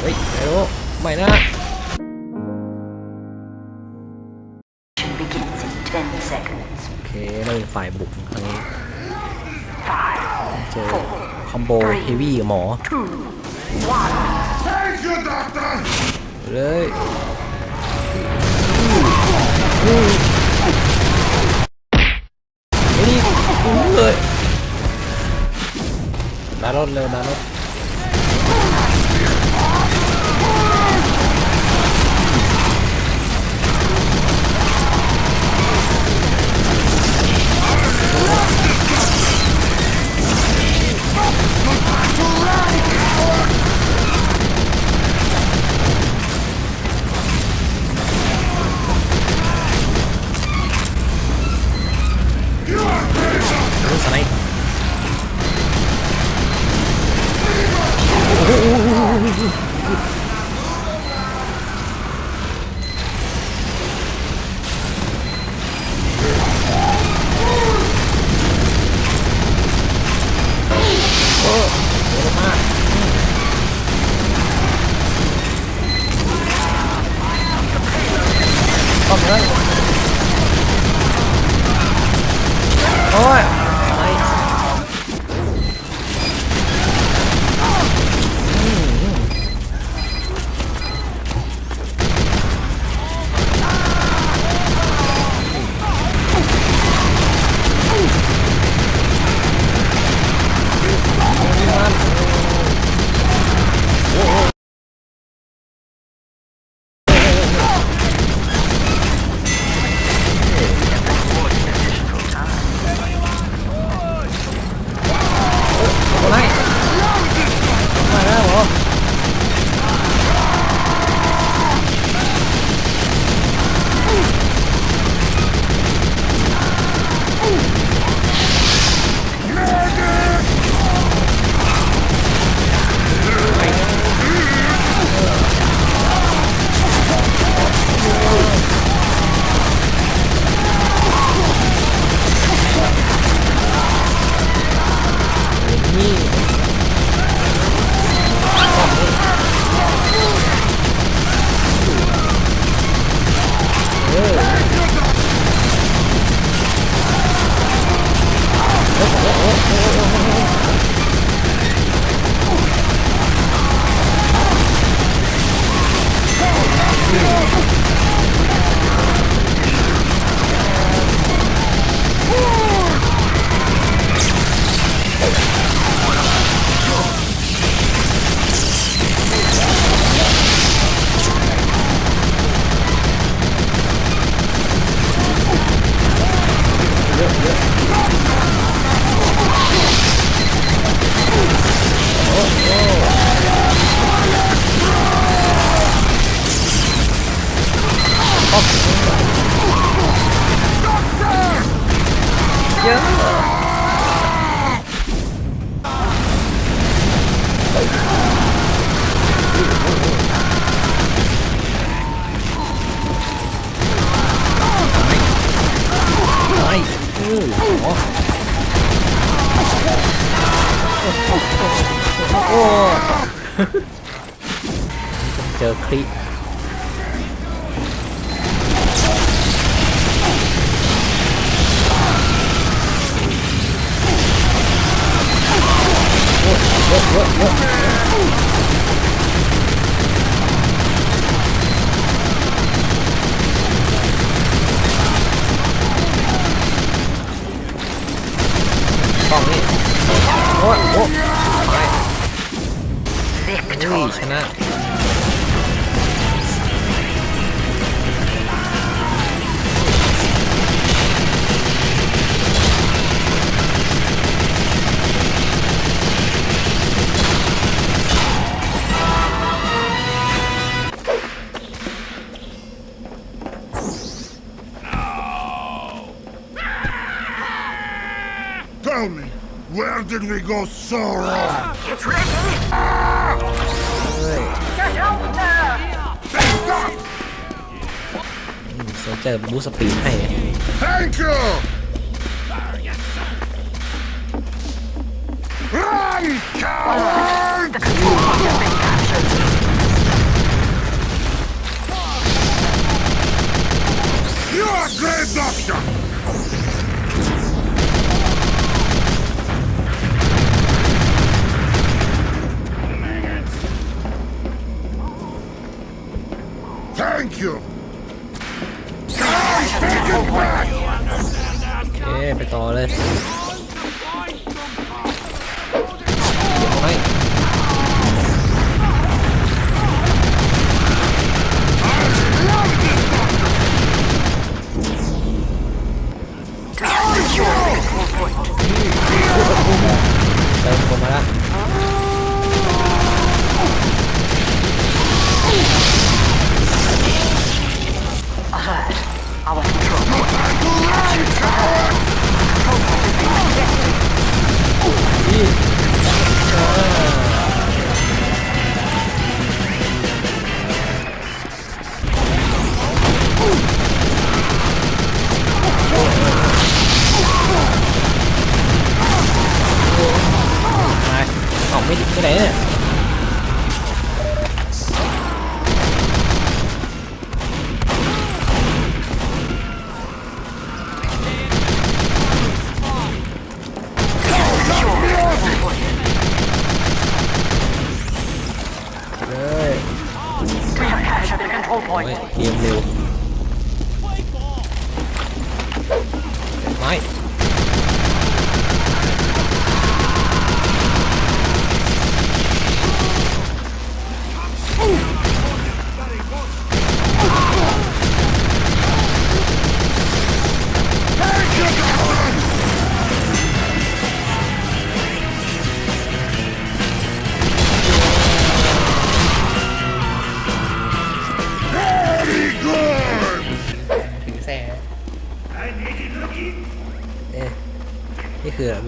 เฮ้ยไม่รู้ไม่นะ begins in 10 seconds. โอเคเราเป็นฝ่ายบุกครั้งนี้ Five, เจอคอมโบเฮฟวี่กับหมอ two, one. Thank you, Doctor! เลยไอ้นี่กูเลยนารถเร็วนารถนี่ อ้ย เจอคลิปกล้องนี่โอ้โอ้ยไปอุ้ยชนะ did we go so wrong? It's ready! Ah! Get out there! Stop! โซเจอร์บูสปีดให้ Thank you! Run, coward! The control has been captured. 你 are a great doctor! Thank you. I'll take it back. โอเคไปต่อเลย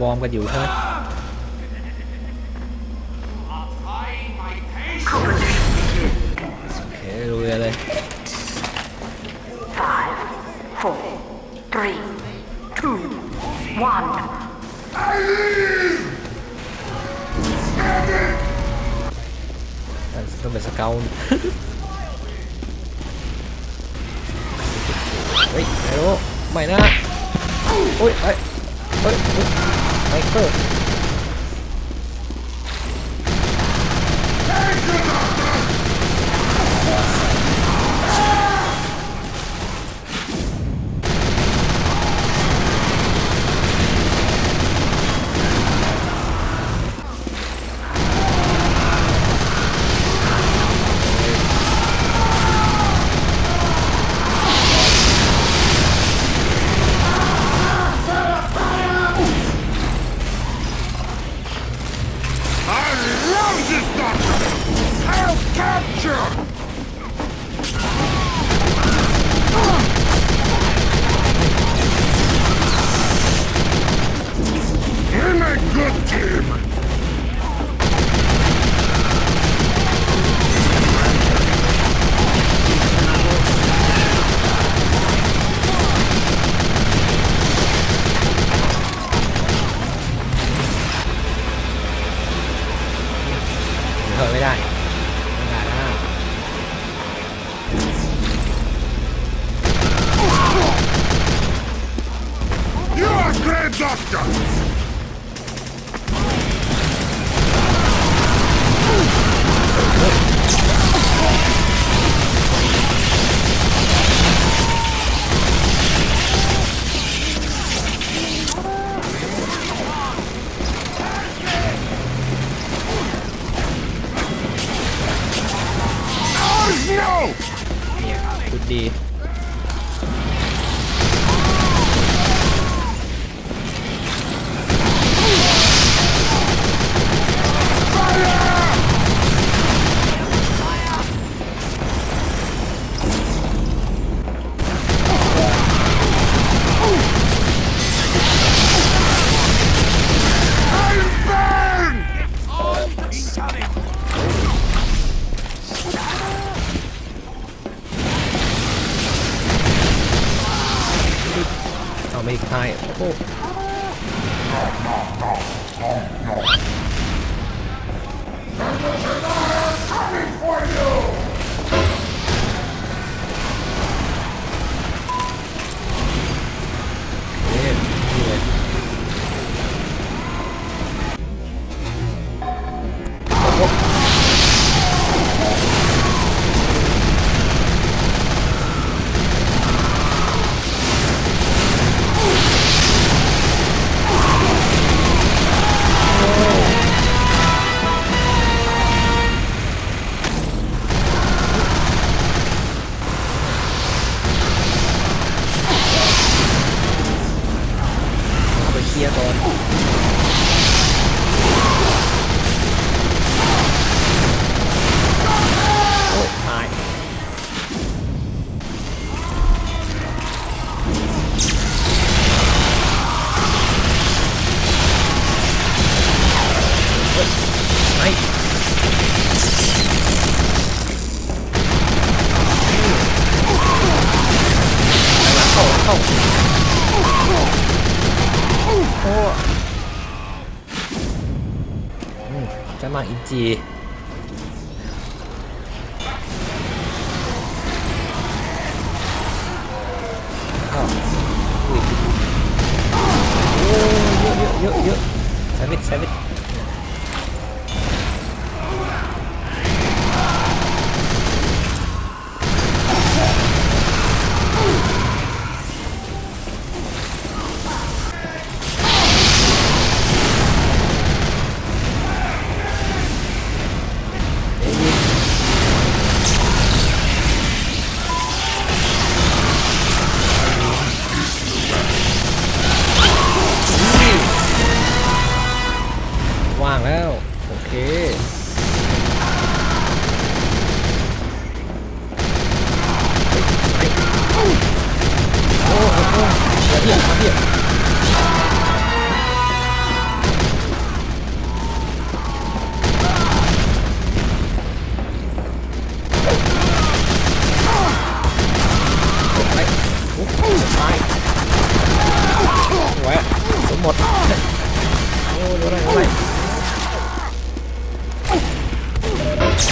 วอร์มกันอยู่ใช่ไหมโอเครู้เลย Five, four, three, two, one. ต้องเป็นสเกลเฮ้ยไอ้โรไม่นะโอ้ยไอ้เฮ้ย เฮ้าไม่คลายโอ้ おうん。邪魔1ああよよよよよ。しゃべってしゃべって。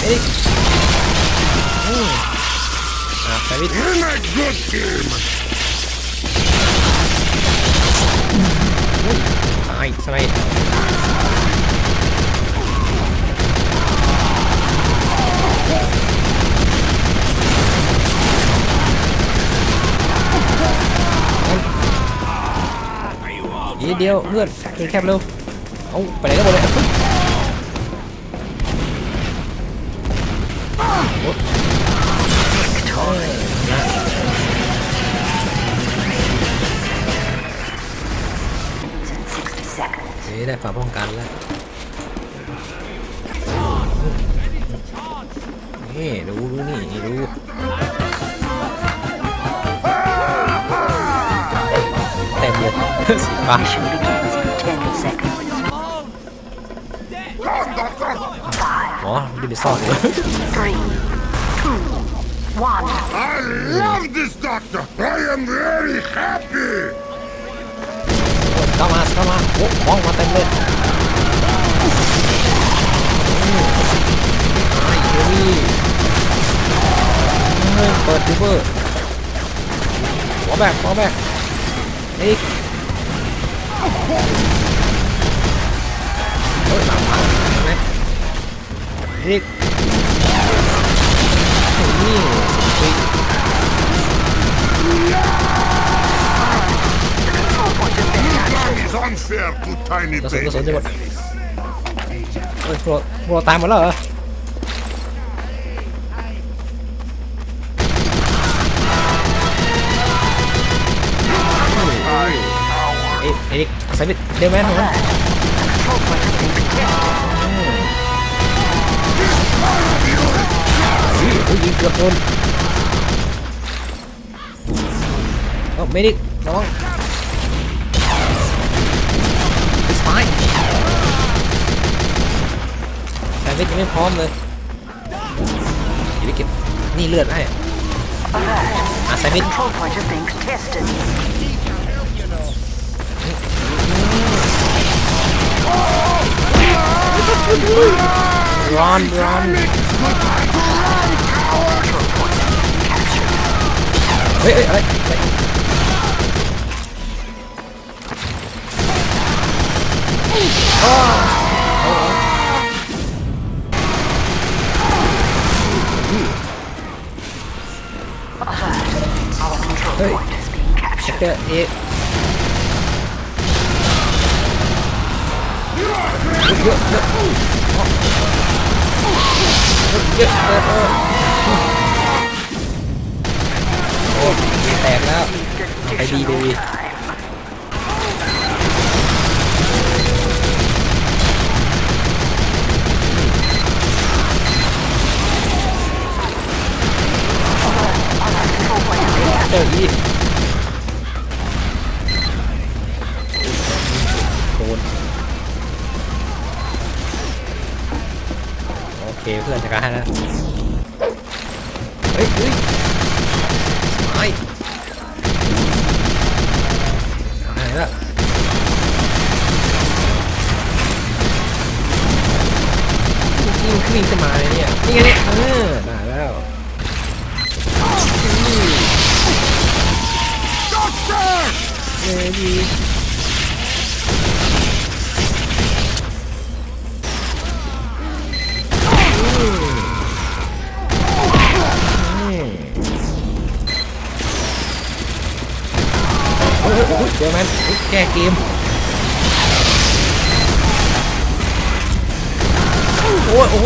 เอ้ยอืมอะไปวิทตายสไลด์อีกนิดเดียวเพื่อนเกินแคบเร็วเอาไปไหนก็หมดเลย ได้ฝาป้องกันแล้ว นี่ดูดูนี่ดูเต็มเลยสีฟ้า Mission begins in 10 seconds. Five, อ๋อดูไปซ่อนเลย three, two, one. I love this doctor! I am very happy! เข้ามาเข้ามาโอ้มองมาเต็มเลยเฮวี่เฮ้ยเปิดดูเบอร์หัวแบกหัวแบกอีกเฮ้ยหลังพังใช่ไหมอีกนี่สิ บวิ It's unfair to tiny กระสุนกระสุน babies. จะหมดเฮ้ยพวกพวกเราตายหมดแล้วเหรอเอ๊ะเอ๊ะสมิธเร็วไหมครับ Control point has been protected. อุ้ยอุ้ยยิงเกือบโดนเอ้าไม่ดิระวัง สมิธยังไม่พร้อมเลยอย่าไปเก็บนี่เลือดให้อะสมิธ Control point is being tested. run run เฮ้ยอะไรอะไรอ้ Our control Hey. point is being ชั captured. กเกอร์เอ๊ะเยอะเยอะเยอะเยอะเยอะเออโอ้ยแตกแล้วไปดีไปดี เจออีกโดนโอเคเพื่อนจัดการให้แล้วเฮ้ยเฮ้ยไอ้หายแล้ววิ่งวิ่งจะมาเนี่ยนี่ไงเนี่ยเออ เอ้ยดีอืมอืมเฮ้ยเฮ้ยเฮ้ยเดี๋ยวมันแก้เกมโอ้โห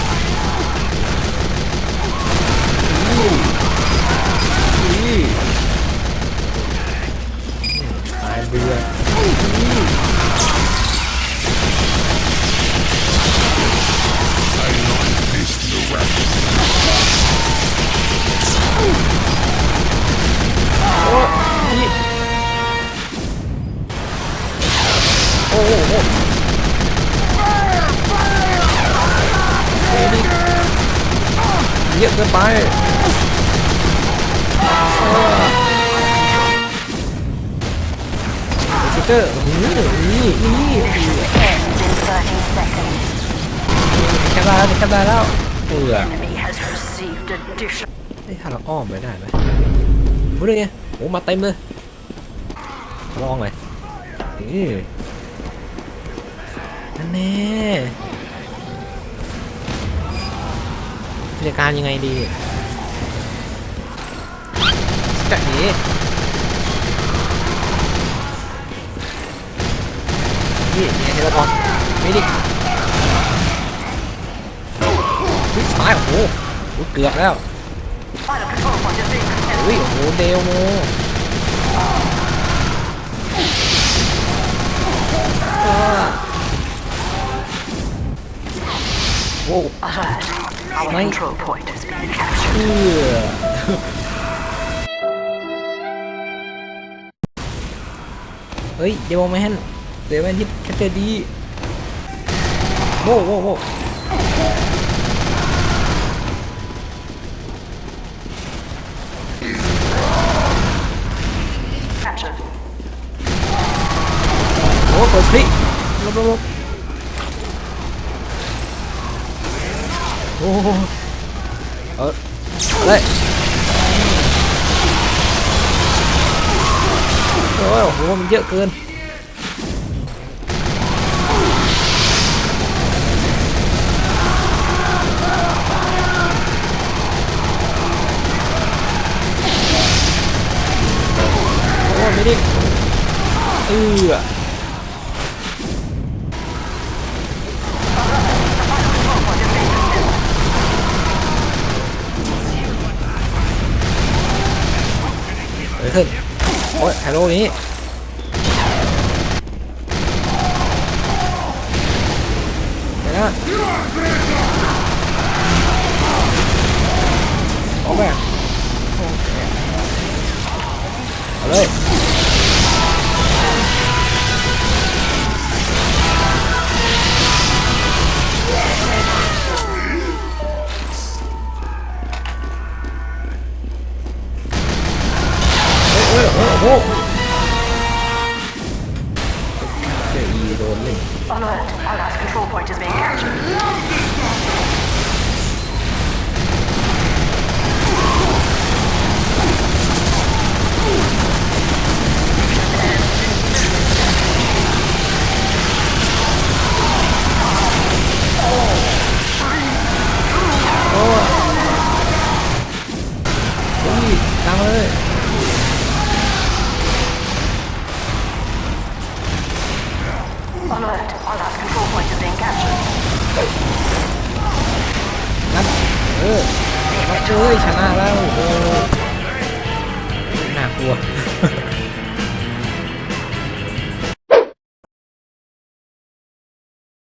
เยอะเกินไปสติ๊กเกอร์นี่นี่นี่ Ends in 30 seconds. แคปได้แล้วแคปได้แล้วเออ Enemy has received additional. ไอ้ถ้าเราอ้อมไปได้ไหมพูดได้ไงโอ้มาเต็มเลยลองเลยนี่นั่นแน่ จัดการยังไงดีจัดหนีนี่นี่เทเลพอร์ตไม่ดิวิสายโอ้โหโอ้โหเกือบแล้วอุ้ยโอ้โหเดลโมโอ้ Alert. Our Mate. control point has been captured. เชื่อเฮ้ยเดวแมนเดวแมนที่แคปเจอร์ดีโว้โว้โว้ Captured. โอ้เปิดพลิกลบลบลบ โอ้โหเออเลยโอ้ยโอ้โหมันเยอะเกินโอ้ไม่ได้เออ เฮ้ยขึ้นโอ้ยไฮโหลนี้เดี๋ยวนะออกไปเอาเลย โอ้เจอีโดนหนึ่ง